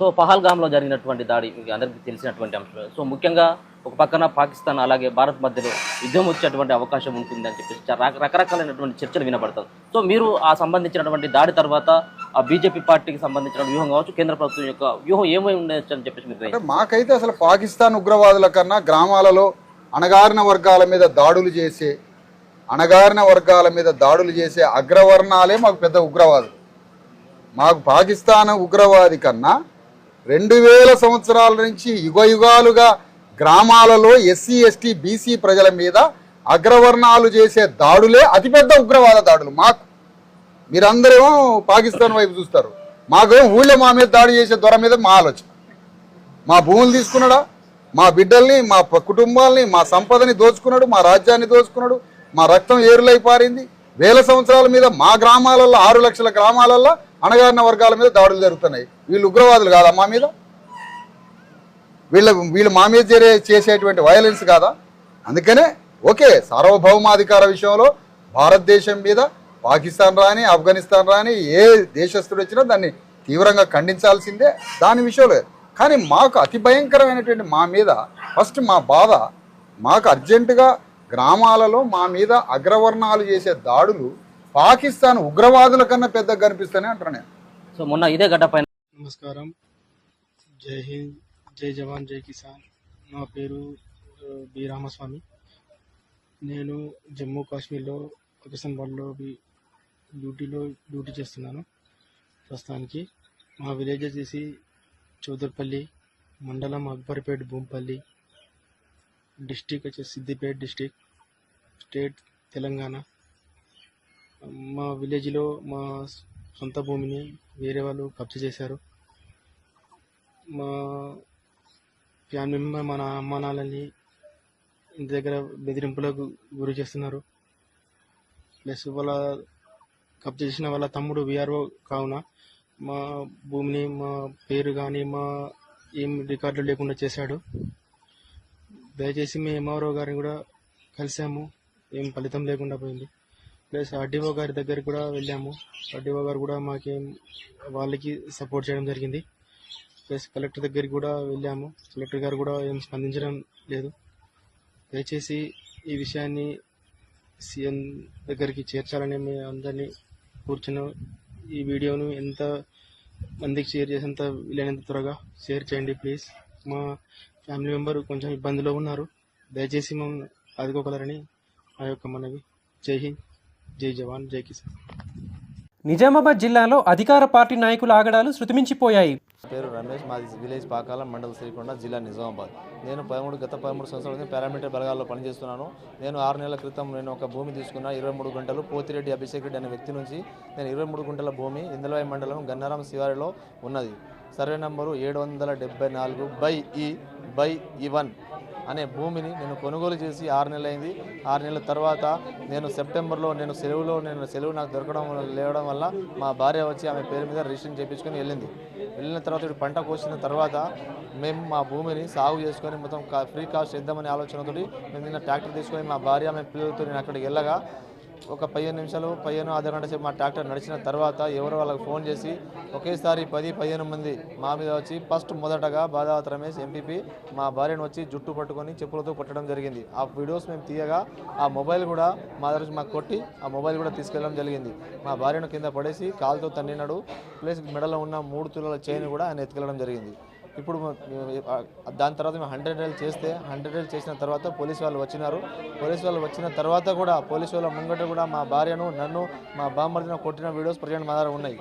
So పహల్గామ్లో జరిగినటువంటి దాడి మీకు అందరికీ తెలిసినటువంటి అంశం సో ముఖ్యంగా ఒక పక్కన పాకిస్తాన్ అలాగే భారత్ మధ్యలో యుద్ధం వచ్చేటువంటి అవకాశం ఉంటుంది అని చెప్పేసి రక- రకరకాలైనటువంటి చర్చలు వినబడతాయి. సో మీరు ఆ సంబంధించినటువంటి దాడి తర్వాత ఆ బీజేపీ పార్టీకి సంబంధించిన వ్యూహం కావచ్చు కేంద్ర ప్రభుత్వం యొక్క వ్యూహం ఏమై ఉండొచ్చు అని చెప్పేసి మీరు మాకైతే అసలు పాకిస్తాన్ ఉగ్రవాదుల కన్నా గ్రామాలలో అణగారిన వర్గాల మీద దాడులు చేసే అణగారిన వర్గాల మీద దాడులు చేసే అగ్రవర్ణాలే మాకు పెద్ద ఉగ్రవాదులు. మాకు పాకిస్తాన్ ఉగ్రవాది కన్నా రెండు వేల సంవత్సరాల నుంచి యుగ యుగాలుగా గ్రామాలలో ఎస్సీ ఎస్టీ బీసీ ప్రజల మీద అగ్రవర్ణాలు చేసే దాడులే అతిపెద్ద ఉగ్రవాద దాడులు. మాకు మీరందరేమో పాకిస్తాన్ వైపు చూస్తారు. మాకేమో ఊళ్ళో మా మీద దాడి చేసే దొర మీద మా ఆలోచన. మా భూములు తీసుకున్నాడా? మా బిడ్డల్ని మా కుటుంబాల్ని మా సంపదని దోచుకున్నాడు మా రాజ్యాన్ని దోచుకున్నాడు మా రక్తం ఏరులై పారింది. వేల సంవత్సరాల మీద మా గ్రామాలలో ఆరు లక్షల గ్రామాలలో అణగారిన వర్గాల మీద దాడులు జరుగుతున్నాయి. వీళ్ళు ఉగ్రవాదులు కాదా మా మీద? వీళ్ళ వీళ్ళు మా మీద చేరే చేసేటువంటి వయలెన్స్ కాదా? అందుకనే ఓకే సార్వభౌమాధికార విషయంలో భారతదేశం మీద పాకిస్తాన్ రాని ఆఫ్ఘనిస్తాన్ రాని ఏ దేశస్తుడు వచ్చినా దాన్ని తీవ్రంగా ఖండించాల్సిందే. దాని విషయంలో. కానీ మాకు అతి భయంకరమైనటువంటి మా మీద ఫస్ట్ మా బాధ మాకు అర్జెంటుగా గ్రామాలలో మా మీద అగ్రవర్ణాలు చేసే దాడులు పాకిస్తాన్ ఉగ్రవాదుల కన్నా పెద్దగా కనిపిస్తానే అంటారు నేను. సో మొన్న ఇదే గడ్డ నమస్కారం. జై హింద్ జై జవాన్ జై కిసాన్. నా పేరు బి. రామస్వామి. నేను జమ్మూ కాశ్మీర్లో పాకిస్తాన్బాద్లో డ్యూటీలో డ్యూటీ చేస్తున్నాను ప్రస్తుతానికి. మా విలేజ్ వచ్చేసి చౌదర్పల్లి మండలం అక్బర్పేట్ భూంపల్లి డిస్టిక్ వచ్చేసి సిద్దిపేట్ డిస్టిక్ స్టేట్ తెలంగాణ. మా విలేజ్లో మా సొంత భూమిని వేరే వాళ్ళు కబ్జా చేశారు. మా ఫ్యామిలీ మెంబర్ మన అమ్మ నాన్నని ఇంటి దగ్గర బెదిరింపులకు గురి చేస్తున్నారు. ప్లస్ వాళ్ళ కబ్జా చేసిన వాళ్ళ తమ్ముడు విఆర్ఓ కావున మా భూమిని మా పేరు కానీ మా ఏం రికార్డులు లేకుండా చేశాడు. దయచేసి మేము ఎంఆర్ఓ గారిని కూడా కలిసాము ఏం ఫలితం లేకుండా పోయింది. ప్లస్ ఆర్డీఓ గారి దగ్గరికి కూడా వెళ్ళాము. ఆర్డీఓ గారు కూడా మాకేం వాళ్ళకి సపోర్ట్ చేయడం జరిగింది. ప్లస్ కలెక్టర్ దగ్గరికి కూడా వెళ్ళాము. కలెక్టర్ గారు కూడా ఏం స్పందించడం లేదు. దయచేసి ఈ విషయాన్ని సీఎం దగ్గరికి చేర్చాలని మేము అందరినీ కూర్చున్నాం. ఈ వీడియోను ఎంత మందికి షేర్ చేసేంత వీలైనంత త్వరగా షేర్ చేయండి ప్లీజ్. మా ఫ్యామిలీ మెంబర్ కొంచెం ఇబ్బందిలో ఉన్నారు. దయచేసి మేము ఆదుకోగలరని ఆ యొక్క మనవి. జై హింద్ జై జవాన్ జై కిసాన్. నిజామాబాద్ జిల్లాలో అధికార పార్టీ నాయకుల ఆగడాలు శృతిమించిపోయాయి. పేరు రమేష్ మాది విలేజ్ పాకాల మండల శ్రీకొండ జిల్లా నిజామాబాద్. నేను పదమూడు గత పదమూడు సంవత్సరాల నుంచి పారామిలిటరీ బలగాల్లో పనిచేస్తున్నాను. నేను ఆరు నెలల క్రితం నేను ఒక భూమి తీసుకున్న ఇరవై మూడు గంటలు పోతిరెడ్డి అభిషేక్ రెడ్డి అనే వ్యక్తి నుంచి. నేను ఇరవై మూడు గుంటల భూమి ఇందలవాయి మండలం గన్నారం శివారిలో ఉన్నది. సర్వే నంబరు ఏడు వందల డెబ్బై నాలుగు బై ఈ బై ఇవన్ అనే భూమిని నేను కొనుగోలు చేసి ఆరు నెలలు అయింది ఆరు నెలల తర్వాత నేను సెప్టెంబర్లో నేను సెలవులో నేను సెలవు నాకు దొరకడం లేవడం వల్ల మా భార్య వచ్చి ఆమె పేరు మీద రిజిస్ట్రేషన్ చేయించుకొని వెళ్ళింది. వెళ్ళిన తర్వాత ఇప్పుడు పంట కోసిన తర్వాత మేము మా భూమిని సాగు చేసుకొని మొత్తం కా- ఫ్రీ కాస్ట్ చేద్దామనే ఆలోచనతో మేము నిన్న ట్రాక్టర్ తీసుకొని మా భార్య ఆమె పిల్లలతో నేను అక్కడికి వెళ్ళగా ఒక పదిహేను నిమిషాలు పదిహేను అర్ధ గంట సేపు మా ట్రాక్టర్ నడిచిన తర్వాత ఎవరో వాళ్ళకి ఫోన్ చేసి ఒకేసారి పది పదిహేను మంది మా మీద వచ్చి ఫస్ట్ మొదటగా బాధావత రమేష్ ఎంపీపీ మా భార్యను వచ్చి జుట్టు పట్టుకొని చెప్పులతో కొట్టడం జరిగింది. ఆ వీడియోస్ మేము తీయగా ఆ మొబైల్ కూడా మా దగ్గర మాకు కొట్టి ఆ మొబైల్ కూడా తీసుకెళ్ళడం జరిగింది. మా భార్యను కింద పడేసి కాలుతో తన్నినాడు. ప్లస్ మెడలో ఉన్న మూడు తులాల చైన్ కూడా ఆయన ఎత్తుకెళ్ళడం జరిగింది. ఇప్పుడు దాని తర్వాత మేము హండ్రెడ్ రైల్ చేస్తే హండ్రెడ్ రైల్ చేసిన తర్వాత పోలీస్ వాళ్ళు వచ్చినారు. పోలీస్ వాళ్ళు వచ్చిన తర్వాత కూడా పోలీస్ వాళ్ళ ముంగట కూడా మా భార్యను నన్ను మా బామ్మర్దిన కొట్టిన వీడియోస్ ప్రజెంట్ మా దగ్గర ఉన్నాయి.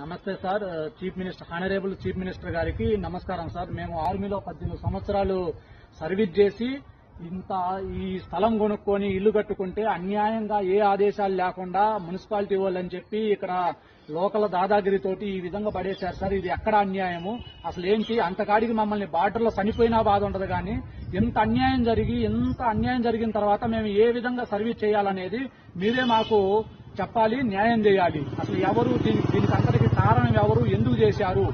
నమస్తే sir. Chief minister honourable chief minister గారికి నమస్కారం సార్. మేము ఆర్మీలో పద్దెనిమిది సంవత్సరాలు సర్వీస్ చేసి ఇంత ఈ స్థలం కొనుక్కొని ఇల్లు కట్టుకుంటే అన్యాయంగా ఏ ఆదేశాలు లేకుండా మున్సిపాలిటీ వాళ్ళని చెప్పి ఇక్కడ లోకల్ దాదాగిరితోటి ఈ విధంగా పడేశారు. సార్ ఇది ఎక్కడ అన్యాయము? అసలు ఏంటి? అంతకాడికి మమ్మల్ని బార్డర్లో చనిపోయినా బాధ ఉండదు కానీ ఎంత అన్యాయం జరిగి ఎంత అన్యాయం జరిగిన తర్వాత మేము ఏ విధంగా సర్వీస్ చేయాలనేది మీరే మాకు చెప్పాలి న్యాయం చేయాలి. అసలు ఎవరు దీని దీనికి అంతటికి కారణం ఎవరు? ఎందుకు చేశారు?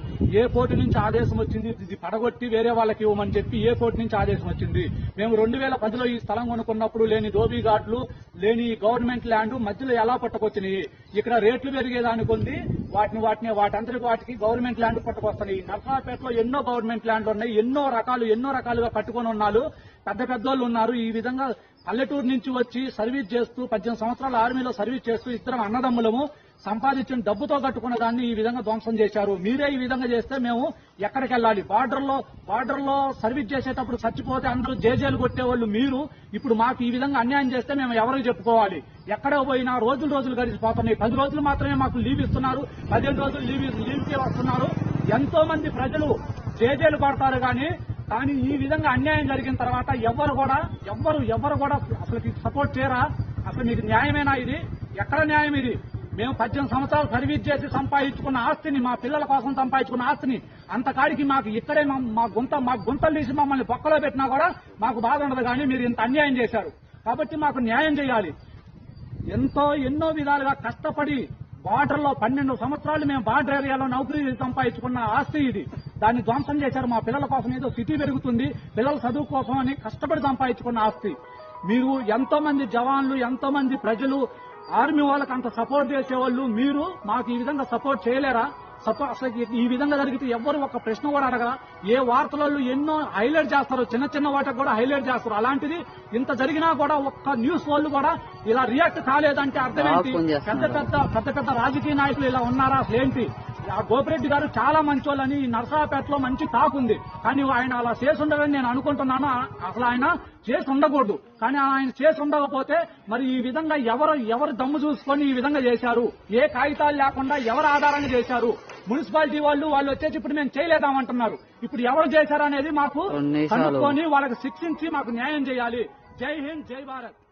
ఏ కోర్టు నుంచి ఆదేశం వచ్చింది? ఇది పడగొట్టి వేరే వాళ్ళకి ఇవ్వమని చెప్పి ఏ కోర్టు నుంచి ఆదేశం వచ్చింది? మేము రెండు వేల పదిలో ఈ స్థలం కొనుక్కున్నప్పుడు లేని దోబీ ఘాట్లు లేని గవర్నమెంట్ ల్యాండ్ మధ్యలో ఎలా పట్టుకొచ్చినాయి? ఇక్కడ రేట్లు పెరిగేదానికి ఉంది. వాటిని వాటిని వాటంతటి వాటికి గవర్నమెంట్ ల్యాండ్ పట్టుకొస్తున్నాయి. నర్సాపేటలో ఎన్నో గవర్నమెంట్ ల్యాండ్లు ఉన్నాయి. ఎన్నో రకాలు ఎన్నో రకాలుగా పట్టుకొని ఉన్నారు. పెద్ద పెద్దోళ్ళు ఉన్నారు. ఈ విధంగా పల్లెటూరు నుంచి వచ్చి సర్వీస్ చేస్తూ పద్దెనిమిది సంవత్సరాల ఆర్మీలో సర్వీస్ చేస్తూ ఇద్దరం అన్నదమ్ములము సంపాదించిన డబ్బుతో కట్టుకున్న దాన్ని ఈ విధంగా ధ్వంసం చేశారు. మీరే ఈ విధంగా చేస్తే మేము ఎక్కడికి వెళ్ళాలి బార్డర్లో బార్డర్లో సర్వీస్ చేసేటప్పుడు చచ్చిపోతే అందరూ జేజేలు కొట్టేవాళ్ళు మీరు. ఇప్పుడు మాకు ఈ విధంగా అన్యాయం చేస్తే మేము ఎవరికి చెప్పుకోవాలి? ఎక్కడ పోయినా రోజులు రోజులు గడిచిపోతున్నాయి పది రోజులు మాత్రమే మాకు లీవ్ ఇస్తున్నారు. పదిహేను రోజులు లీవ్ లీవ్ వస్తున్నారు. ఎంతో మంది ప్రజలు జేజేలు కొడతారు కానీ కానీ ఈ విధంగా అన్యాయం జరిగిన తర్వాత ఎవరు కూడా ఎవ్వరు ఎవరు కూడా అసలు సపోర్ట్ చేయరా? అసలు మీకు న్యాయమేనా ఇది? ఎక్కడ న్యాయం ఇది? మేము పద్దెనిమిది సంవత్సరాలు సర్వీస్ చేసి సంపాదించుకున్న ఆస్తిని మా పిల్లల కోసం సంపాదించుకున్న ఆస్తిని అంతకాడికి మాకు ఇక్కడే మా- మా గుంత మా గుంతలు తీసి మమ్మల్ని బొక్కలో పెట్టినా కూడా మాకు బాధ ఉండదు కానీ మీరు ఇంత అన్యాయం చేశారు. కాబట్టి మాకు న్యాయం చేయాలి. ఎంతో ఎన్నో విధాలుగా కష్టపడి బార్డర్లో పన్నెండు సంవత్సరాలు మేము బార్డర్ ఏరియాలో నౌకరీ సంపాదించుకున్న ఆస్తి ఇది. దాన్ని ధ్వంసం చేశారు మా పిల్లల కోసం ఏదో సిటీ పెరుగుతుంది పిల్లల చదువు కోసం అని కష్టపడి సంపాదించుకున్న ఆస్తి. మీరు ఎంతో మంది జవాన్లు ఎంతో మంది ప్రజలు ఆర్మీ వాళ్ళకి అంత సపోర్ట్ చేసేవాళ్ళు మీరు మాకు ఈ విధంగా సపోర్ట్ చేయలేరా? సపోర్ట్ అసలు ఈ- విధంగా జరిగితే ఎవ్వరు ఒక ప్రశ్న కూడా అడగరా. ఏ వార్తలలో ఎన్నో హైలైట్ చేస్తారు చిన్న చిన్న వాటికి కూడా హైలైట్ చేస్తారు. అలాంటిది ఇంత జరిగినా కూడా ఒక్క న్యూస్ వాళ్ళు కూడా ఇలా రియాక్ట్ కాలేదంటే అర్థం ఏంటి? పెద్ద పెద్ద పెద్ద పెద్ద రాజకీయ నాయకులు ఇలా ఉన్నారా? అసలు ఏంటి గోపిరెడ్డి గారు చాలా మంచోళ్ళని ఈ నరసాపేటలో మంచి టాక్ ఉంది. కానీ ఆయన అలా చేసి ఉండదని నేను అనుకుంటున్నాను. అసలు ఆయన చేసి ఉండకూడదు. కానీ ఆయన చేసి ఉండకపోతే మరి ఈ విధంగా ఎవరు ఎవరు దమ్ము చూసుకొని ఈ విధంగా చేశారు? ఏ కాగితాలు లేకుండా ఎవరు ఆధారంగా చేశారు? మున్సిపాలిటీ వాళ్ళు వాళ్ళు వచ్చేసి ఇప్పుడు మేము చేయలేదామంటున్నారు. ఇప్పుడు ఎవరు చేశారు అనేది మాకు కనుక్కొని వాళ్ళకి శిక్షించి మాకు న్యాయం చేయాలి. జై హింద్ జై భారత్.